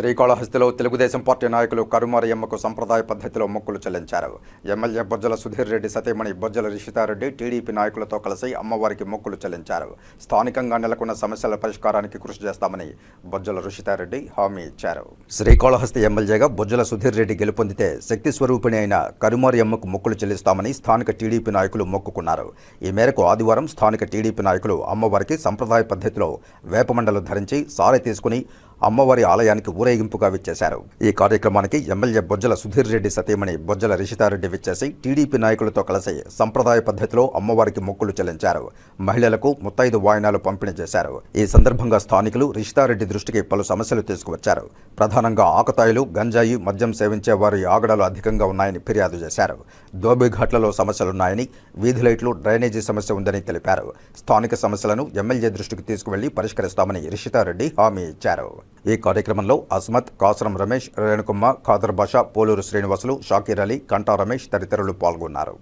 శ్రీకాళహస్తిలో Telugu Desam party నాయకులు కరుమారయ్యమ్మకు సంప్రదాయ పద్ధతిలో మొక్కులు చెల్లించారు. ఎమ్మెల్యే బొజ్జల సుధీర్ రెడ్డి సతీమణి బొజ్జల రిషితారెడ్డి టీడీపీ నాయకులతో కలిసి అమ్మవారికి మొక్కులు చెల్లించారు. స్థానికంగా నెలకొన్న సమస్యల పరిష్కారానికి కృషి చేస్తామని బొజ్జల రిషితారెడ్డి హామీ ఇచ్చారు. శ్రీకాళహస్తి ఎమ్మెల్యేగా బొజ్జల సుధీర్ రెడ్డి గెలుపొందితే శక్తి స్వరూపిణి అయిన కరుమారయ్యమ్మకు మొక్కులు చెల్లిస్తామని స్థానిక టీడీపీ నాయకులు మొక్కుకున్నారు. ఈ మేరకు ఆదివారం స్థానిక టీడీపీ నాయకులు అమ్మవారికి సంప్రదాయ పద్ధతిలో వేపమండలు ధరించి సారె తీసుకుని అమ్మవారి ఆలయానికి ఊరేగింపుగా విచ్చేశారు. ఈ కార్యక్రమానికి ఎమ్మెల్యే బొజ్జల సుధీర్ రెడ్డి సతీమణి బొజ్జల రిషితారెడ్డి విచ్చేసి టీడీపీ నాయకులతో కలిసి సంప్రదాయ పద్ధతిలో అమ్మవారికి మొక్కులు చెల్లించారు. మహిళలకు ముత్తైదు వాయినాలు పంపిణీ చేశారు. ఈ సందర్భంగా స్థానికులు రిషితారెడ్డి దృష్టికి పలు సమస్యలు తీసుకువచ్చారు. ప్రధానంగా ఆకతాయిలు గంజాయి మద్యం సేవించే వారి ఆగడాలు అధికంగా ఉన్నాయని ఫిర్యాదు చేశారు. దోబిఘాట్లలో సమస్యలున్నాయని వీధి లైట్లు డ్రైనేజీ సమస్య ఉందని తెలిపారు. స్థానిక సమస్యలను ఎమ్మెల్యే దృష్టికి తీసుకువెళ్ళి పరిష్కరిస్తామని రిషితారెడ్డి హామీ ఇచ్చారు. ఈ కార్యక్రమంలో అస్మత్ కాసరం రమేష్ రేణుకుమ్మ ఖాదర్ బాషా పోలూరు శ్రీనివాసులు షాకీర్ అలీ కంటా రమేష్ తదితరులు పాల్గొన్నారు.